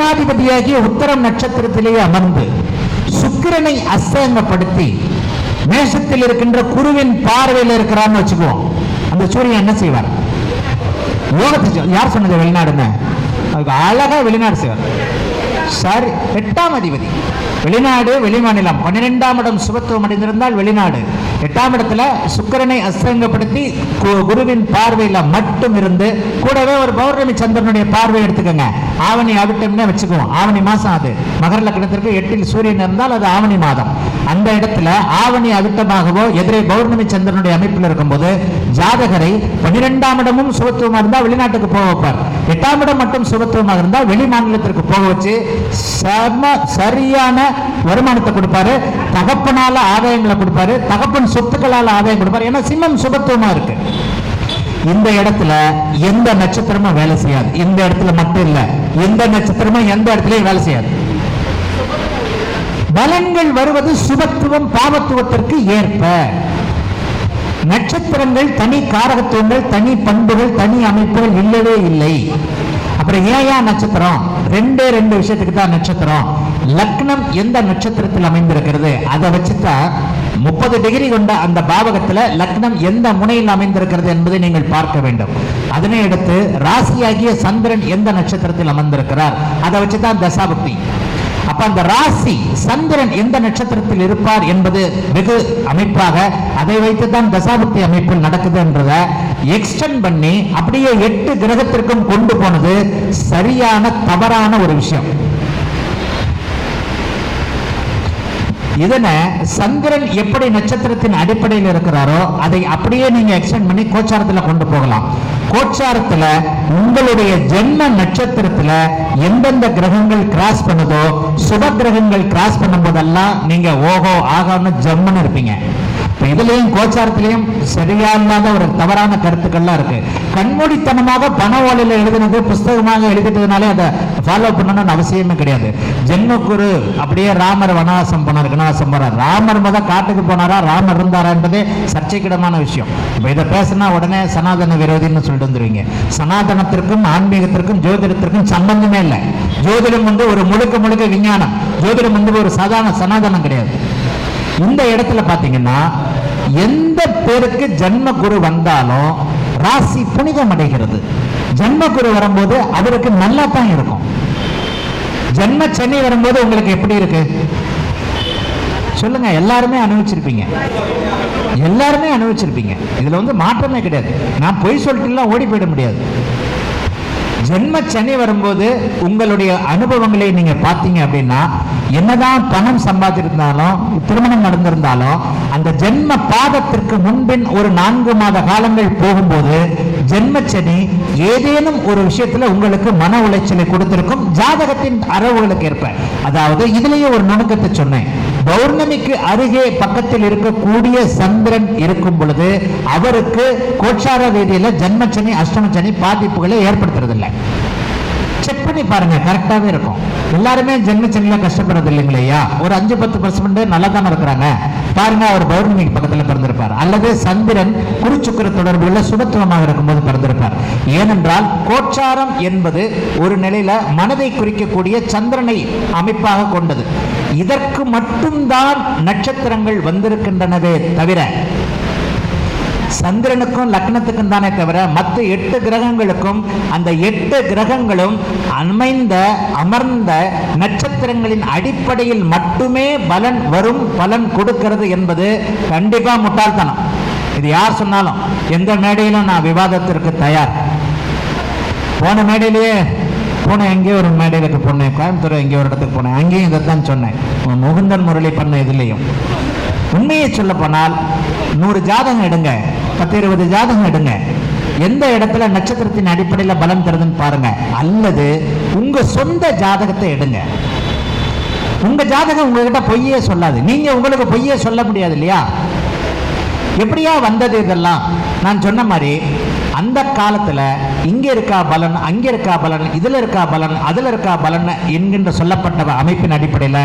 லக்னாதிபதியாகிய உத்தரம் நட்சத்திரத்திலேயே அமர்ந்து சுக்கிரனை அசங்கப்படுத்தி மேஷத்தில் இருக்கின்ற குருவின் பார்வையில் இருக்கிறான்னு வச்சுக்குவோம். அந்த சூரியன் என்ன செய்வார்? யோகத்தை யார் சொன்னது? வெளிநாடுன்னு. அதுக்கு அழகா வெளிநாடு செய்வார். சரி எட்டாம் அதிபதி. வெளிநாடு வெளிமாநிலம். பன்னிரெண்டாம் இடம் சுபத்துவம் அடைந்திருந்தால் வெளிநாடு. எட்டாம் இடத்துல சுக்கிரனை அஸ்தங்கப்படுத்தி கு- குருவின் பார்வையில மட்டும் இருந்து கூடவே ஒரு பௌர்ணமி சந்திரனுடைய பார்வை எடுத்துக்கோங்க. ஆவணி அவிட்டம்னே வச்சுக்குவோம். ஆவணி மாசம் அது. மகர லக்னத்திற்கு எட்டில் சூரியன் இருந்தால் அது ஆவணி மாதம். அந்த இடத்துல ஆவணி அழுத்தமாகவோ எதிரே பௌர்ணமி சந்திரனுடைய அமைப்பில் இருக்கும்போது ஜாதகரை பன்னிரெண்டாம் இடமும் சுபத்துவமாக இருந்தால் வெளிநாட்டுக்கு போக வைப்பார். எட்டாம் இடம் மட்டும் சுபத்துவமாக இருந்தால் வெளி மாநிலத்திற்கு போக வச்சு சம சரியான வருமானத்தை கொடுப்பாரு. தகப்பனால ஆதாயங்களை கொடுப்பாரு. தகப்பன் சொத்துக்களால ஆதாயம் கொடுப்பாரு. ஏன்னா சிம்மம் சுபத்துவமா இருக்கு. இந்த இடத்துல எந்த நட்சத்திரமும் வேலை செய்யாது. இந்த இடத்துல மட்டும் இல்ல. எந்த நட்சத்திரமும் எந்த இடத்துலயும் வேலை செய்யாது. பலன்கள் வருவது சுபத்துவம் பாவத்துவத்திற்கு ஏற்ப. நட்சத்திரங்கள் தனி காரகத்துவங்கள் தனி பண்புகள் தனி அமைப்புகள் இல்லவே இல்லை. அப்புறம் ஏயா நட்சத்திரம்? ரெண்டே ரெண்டு விஷயத்துக்கு தான் நட்சத்திரம். லக்னம் எந்த நட்சத்திரத்தில் அமைந்திருக்கிறது? அதை வச்சுதான் முப்பது டிகிரி கொண்ட அந்த பாவகத்துல லக்னம் எந்த முனையில் அமைந்திருக்கிறது என்பதை நீங்கள் பார்க்க வேண்டும். அதனை அடுத்து ராசியாகிய சந்திரன் எந்த நட்சத்திரத்தில் அமர்ந்திருக்கிறார்? அதை வச்சுதான் தசாபக்தி. அப்ப அந்த ராசி சந்திரன் எந்த நட்சத்திரத்தில் இருப்பார் என்பது வெகு அமைப்பாக அதை வைத்து தான் தசாபுத்தி அமைப்பில் நடக்குது என்றத எக்ஸ்டெண்ட் பண்ணி அப்படியே எட்டு கிரகத்திற்கும் கொண்டு போனது சரியான தவறான ஒரு விஷயம். இதனை சந்திரன் எப்படி நட்சத்திரத்தின் அடிப்படையில் இருக்கிறாரோ அதை அப்படியே நீங்க எக்ஸ்டெண்ட் பண்ணி கோச்சாரத்துல கொண்டு போகலாம். கோச்சாரத்துல உங்களுடைய ஜென்ம நட்சத்திரத்துல எந்தெந்த கிரகங்கள் கிராஸ் பண்ணுதோ சுப கிரகங்கள் கிராஸ் பண்ணும் போதெல்லாம் நீங்க ஓஹோ ஆகான்னு ஜம்முன்னு இருப்பீங்க. இதுலயும் கோச்சாரத்திலையும் சரியா இல்லாத ஒரு தவறான கருத்துக்கள்லாம் இருக்கு. கண்மூடித்தனமாக பண ஓலையில எழுதினது புஸ்தகமாக எழுதிட்டதுனாலே அதை ஃபாலோ பண்ணணும்னு அவசியமே கிடையாது. ஜென்மக்குரு அப்படியே ராமர் வனவாசம் போனார் வனவாசம் போறார் ராமர் மத காட்டுக்கு போனாரா ராமர் இருந்தாரா என்பதே சர்ச்சைக்கிடமான விஷயம். இப்ப இதை பேசினா உடனே சனாதன விரோதின்னு சொல்லிட்டு வந்துருவீங்க. சனாதனத்திற்கும் ஆன்மீகத்திற்கும் ஜோதிடத்திற்கும் சம்பந்தமே இல்லை. ஜோதிடம் வந்து ஒரு முழுக்க முழுக்க விஞ்ஞானம். ஜோதிடம் வந்து ஒரு சாதாரண சனாதனம் கிடையாது. இந்த இடத்துல பாத்தீங்கன்னா எந்த பேருக்கு ஜென்ம குரு வந்தாலும் ராசி புனிதம் அடைகிறது ஜென்ம குரு வரும்போது அவருக்கு நல்லா தான் இருக்கும். ஜென்ம சென்னை வரும்போது உங்களுக்கு எப்படி இருக்கு? சொல்லுங்க எல்லாருமே அனுபவிச்சிருப்பீங்க. எல்லாருமே அனுபவிச்சிருப்பீங்க. இதுல வந்து மாற்றமே கிடையாது. நான் பொய் சொல்லிட்டுலாம் ஓடி போயிட முடியாது. ஜென்ம சனி வரும்போது உங்களுடைய அனுபவங்களை நீங்க பார்த்தீங்க அப்படின்னா என்னதான் பணம் சம்பாதிச்சிருந்தாலும் திருமணம் நடந்திருந்தாலும் அந்த ஜென்ம பாதத்திற்கு முன்பின் ஒரு நான்கு மாத காலங்கள் போகும்போது ஜென்மச்சனி ஏதேனும் ஒரு விஷயத்துல உங்களுக்கு மன உளைச்சலை கொடுத்திருக்கும். ஜாதகத்தின் அரவுகளுக்கு ஏற்ப. அதாவது இதுலயே ஒரு நுணுக்கத்தை சொன்னேன். பௌர்ணமிக்கு அருகே பக்கத்தில் இருக்கக்கூடிய சந்திரன் இருக்கும் பொழுது அவருக்கு கோட்சார ரீதியில ஜன்மச்சனி அஷ்டமச்சனி பாதிப்புகளை ஏற்படுத்துறதில்லை. செக் பண்ணி பாருங்க கரெக்டாவே இருக்கும். எல்லாருமே ஜென்மச்சனில கஷ்டப்படுறது இல்லைங்களையா ஒரு அஞ்சு பத்து பர்சன்ட் நல்லா தானே இருக்கிறாங்க. பாருங்க அவர் பௌர்ணமிக்கு பக்கத்துல பிறந்திருப்பார். அல்லது சந்திரன் குருச்சுக்கர தொடர்புள்ள சுபத்துவமாக இருக்கும்போது பிறந்திருப்பார். ஏனென்றால் கோச்சாரம் என்பது ஒரு நிலையில மனதை குறிக்கக்கூடிய சந்திரனை அமைப்பாக கொண்டது. இதற்கு மட்டும்தான் நட்சத்திரங்கள் வந்திருக்கின்றனவே தவிர சந்திரனுக்கும் லக்னத்துக்கும் தானே தவிர மற்ற எட்டு கிரகங்களுக்கும் அந்த எட்டு கிரகங்களும் அமைந்த அமர்ந்த நட்சத்திரங்களின் அடிப்படையில் மட்டுமே பலன் வரும் பலன் கொடுக்கிறது என்பது கண்டிப்பா முட்டாள்தனம். இது யார் சொன்னாலும் எந்த மேடையிலும் நான் விவாதத்திற்கு தயார். போன மேடையிலேயே போனேன் எங்கேயோ ஒரு மேடையிலுக்கு போனேன் கோயம்புத்தூர் எங்கேயோ ஒரு இடத்துக்கு போனேன் அங்கேயும் இதைத்தான் சொன்னேன். உன் முகுந்தன் முரளி பண்ண இதுலேயும் உண்மையை சொல்ல போனால் நூறு ஜாதகம் எடுங்க பத்து இருபது ஜாதகம் எடுங்க. எந்த இடத்துல நட்சத்திரத்தின் அடிப்படையில் பலம் தருதுன்னு பாருங்க. அல்லது உங்க சொந்த ஜாதகத்தை எடுங்க. உங்க ஜாதகம் உங்ககிட்ட பொய்யே சொல்லாது. நீங்க உங்களுக்கு பொய்யே சொல்ல முடியாது இல்லையா? எப்படியா வந்தது இதெல்லாம்? நான் சொன்ன மாதிரி அந்த காலத்துல இங்க இருக்கா பலன் அங்க இருக்கா பலன் இதுல இருக்கா பலன் அதுல இருக்கா பலன் என்கின்ற சொல்லப்பட்ட அமைப்பின் அடிப்படையில்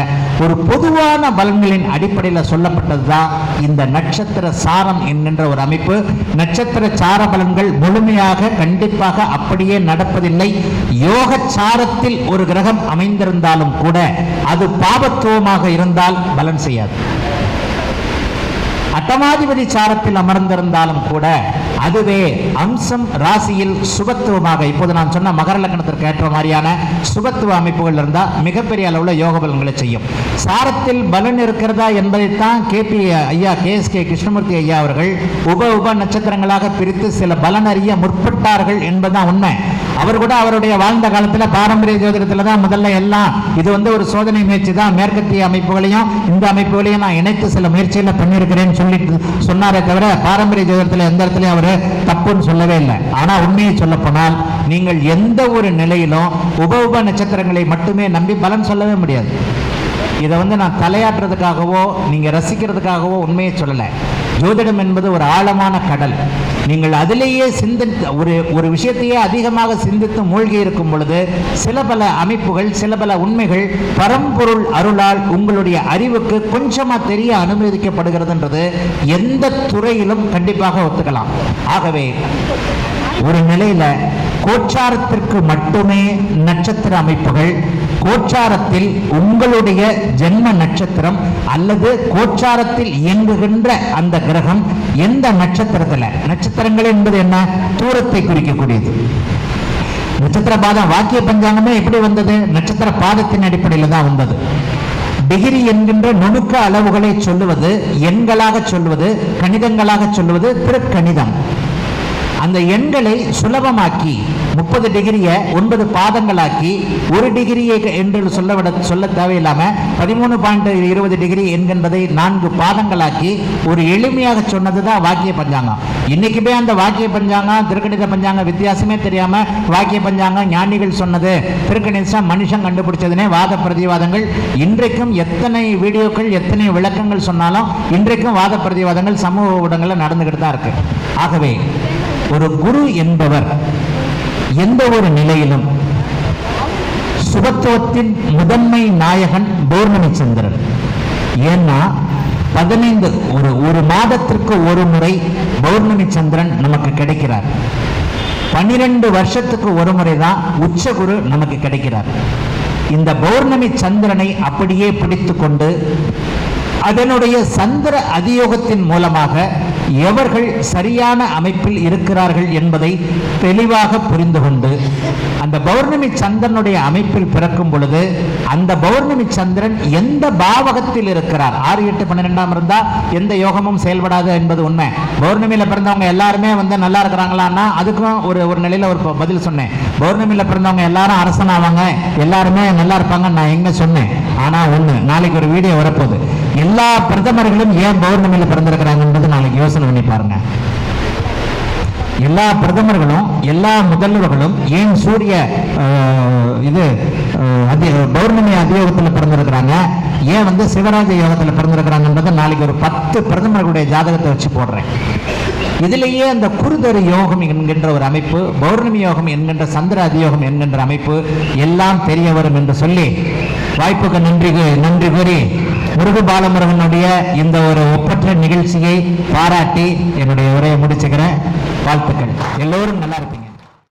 ஒரு பொதுவான பலன்களின் அடிப்படையில் சொல்லப்பட்டதுதான் இந்த நட்சத்திர சாரம் என்கின்ற ஒரு அமைப்பு. நட்சத்திர சார பலன்கள் முழுமையாக கண்டிப்பாக அப்படியே நடப்பதில்லை. யோக சாரத்தில் ஒரு கிரகம் அமைந்திருந்தாலும் கூட அது பாபத்துவமாக இருந்தால் பலன் செய்யாது. அட்டமாதிபதி சாரத்தில் அமர்ந்திருந்தாலும் கூட அதுவே அம்சம் ராசியில் சுபத்துவமாக இப்போது நான் சொன்ன மகர லக்கணத்திற்கு ஏற்ற மாதிரியான சுபத்துவ அமைப்புகள் இருந்தால் மிகப்பெரிய அளவில் யோக பலன்களை செய்யும். சாரத்தில் பலன் இருக்கிறதா என்பதைத்தான் கே பி ஐயா கே எஸ் கே கிருஷ்ணமூர்த்தி ஐயா அவர்கள் உப உப நட்சத்திரங்களாக பிரித்து சில பலன் அறிய முற்பட்டார்கள் என்பதுதான் உண்மை. அவர் கூட அவருடைய வாழ்ந்த காலத்தில் பாரம்பரிய ஜோதிடத்தில் தான் முதல்ல எல்லாம் இது வந்து ஒரு சோதனை முயற்சி தான். மேற்கத்திய அமைப்புகளையும் இந்த அமைப்புகளையும் நான் இணைத்து சில முயற்சிகளை பண்ணியிருக்கிறேன்னு சொல்லிட்டு சொன்னாரே தவிர பாரம்பரிய ஜோதிடத்தில் எந்த இடத்துலையும் அவர் தப்புன்னு சொல்லவே இல்லை. ஆனால் உண்மையை சொல்ல போனால் நீங்கள் எந்த ஒரு நிலையிலும் உப உப நட்சத்திரங்களை மட்டுமே நம்பி பலன் சொல்லவே முடியாது. இதை வந்து நான் தலையாட்டுறதுக்காகவோ நீங்கள் ரசிக்கிறதுக்காகவோ உண்மையை சொல்லலை. ஜோதிடம் என்பது ஒரு ஆழமான கடல். நீங்கள் அதிலேயே சிந்தித்து ஒரு ஒரு விஷயத்தையே அதிகமாக சிந்தித்து மூழ்கி இருக்கும் பொழுது சில பல அமைப்புகள் சில பல உண்மைகள் பரம்பொருள் அருளால் உங்களுடைய அறிவுக்கு கொஞ்சமாக தெரிய அனுமதிக்கப்படுகிறதுன்றது எந்த துறையிலும் கண்டிப்பாக ஒத்துக்கலாம். ஆகவே ஒரு நிலையில கோச்சாரத்திற்கு மட்டுமே நட்சத்திர அமைப்புகள் கோச்சாரத்தில் உங்களுடைய ஜென்ம நட்சத்திரம் அல்லது கோச்சாரத்தில் இயங்குகின்ற அந்த கிரகம் எந்த நட்சத்திரத்தில்? நட்சத்திரங்கள் என்பது என்ன? தூரத்தை குறிக்கக்கூடியது. நட்சத்திர பாதம் வாக்கிய பஞ்சாங்கமே எப்படி வந்தது? நட்சத்திர பாதத்தின் அடிப்படையில் தான் வந்தது. டிகிரி என்கின்ற நுணுக்க அளவுகளை சொல்லுவது எண்களாக சொல்லுவது கணிதங்களாக சொல்லுவது திருக்கணிதம் அந்த எண்களை சுலபமாக்கி முப்பது டிகிரியை ஒன்பது பாதங்களாக்கி ஒரு டிகிரியை என்று சொல்ல விட சொல்ல தேவையில்லாம பதிமூணு பாயிண்ட் இருபது டிகிரி என்கின்றதை நான்கு பாதங்களாக்கி ஒரு எளிமையாக சொன்னது தான் வாக்கிய பஞ்சாங்கம். இன்னைக்குமே அந்த வாக்கிய பஞ்சாங்கம் திருக்கணித பஞ்சாங்கம் வித்தியாசமே தெரியாம வாக்கிய பஞ்சாங்கம் ஞானிகள் சொன்னது. திருக்கணிதம் மனுஷன் கண்டுபிடிச்சதுனே வாத பிரதிவாதங்கள். இன்றைக்கும் எத்தனை வீடியோக்கள் எத்தனை விளக்கங்கள் சொன்னாலும் இன்றைக்கும் வாத பிரதிவாதங்கள் சமூக ஊடகங்களில் நடந்துகிட்டு தான் இருக்கு. ஆகவே ஒரு குரு என்பவர் எந்த ஒரு நிலையிலும் சுபத்துவத்தின் முதன்மை நாயகன் பௌர்ணமி சந்திரன். ஏன்னா பதினைந்து ஒரு ஒரு மாதத்திற்கு ஒரு முறை பௌர்ணமி சந்திரன் நமக்கு கிடைக்கிறார். பன்னிரண்டு வருஷத்துக்கு ஒரு முறை தான் உச்சகுரு நமக்கு கிடைக்கிறார். இந்த பௌர்ணமி சந்திரனை அப்படியே பிடித்து கொண்டு அதனுடைய சந்திர அதியோகத்தின் மூலமாக எவர்கள் சரியான அமைப்பில் இருக்கிறார்கள் என்பதை தெளிவாக புரிந்து கொண்டு அந்த பௌர்ணமி சந்திரனுடைய அமைப்பில் பிறக்கும் பொழுது அந்த பௌர்ணமி சந்திரன் எந்த பாவகத்தில் இருக்கிறார்? ஆறு எட்டு பன்னிரெண்டாம் இருந்தா எந்த யோகமும் செயல்படாது என்பது உண்மை. பௌர்ணமியில பிறந்தவங்க எல்லாருமே வந்து நல்லா இருக்கிறாங்களான்னா அதுக்கும் ஒரு ஒரு நிலையில ஒரு பதில் சொன்னேன். பௌர்ணமியில பிறந்தவங்க எல்லாரும் அரசனாவாங்க எல்லாருமே நல்லா இருப்பாங்க நான் எங்க சொன்னேன்? ஆனா ஒண்ணு நாளைக்கு ஒரு வீடியோ வரப்போகுது. எல்லா பிரதமர்களும் ஏன் பௌர்ணமியில் பிறந்திருக்கிறாங்கன்றது நாளைக்கு யோசனை பண்ணி பாருங்க. எல்லா பிரதமர்களும் எல்லா முதல்வர்களும் ஏன் சூரிய இது அஹ், அதி பௌர்ணமி அதியோகத்தில் பிறந்திருக்கிறாங்க? ஏன் வந்து சிவராஜ யோகத்தில் பிறந்திருக்கிறாங்கன்றதை நாளைக்கு ஒரு பத்து பிரதமர்களுடைய ஜாதகத்தை வச்சு போடுறேன். இதிலேயே அந்த குருதரு யோகம் என்கின்ற ஒரு அமைப்பு பௌர்ணமி யோகம் என்கின்ற சந்திர அதியோகம் என்கின்ற அமைப்பு எல்லாம் தெரிய வரும் என்று சொல்லி வாய்ப்புக்கு நன்றி நன்றி கூறி முருகு பாலமுருகனுடைய இந்த ஒரு ஒப்பற்ற நிகழ்ச்சியை பாராட்டி என்னுடைய உரையை முடிச்சுக்கிறேன். வாழ்த்துக்கள். எல்லோரும் நல்லா இருக்கும்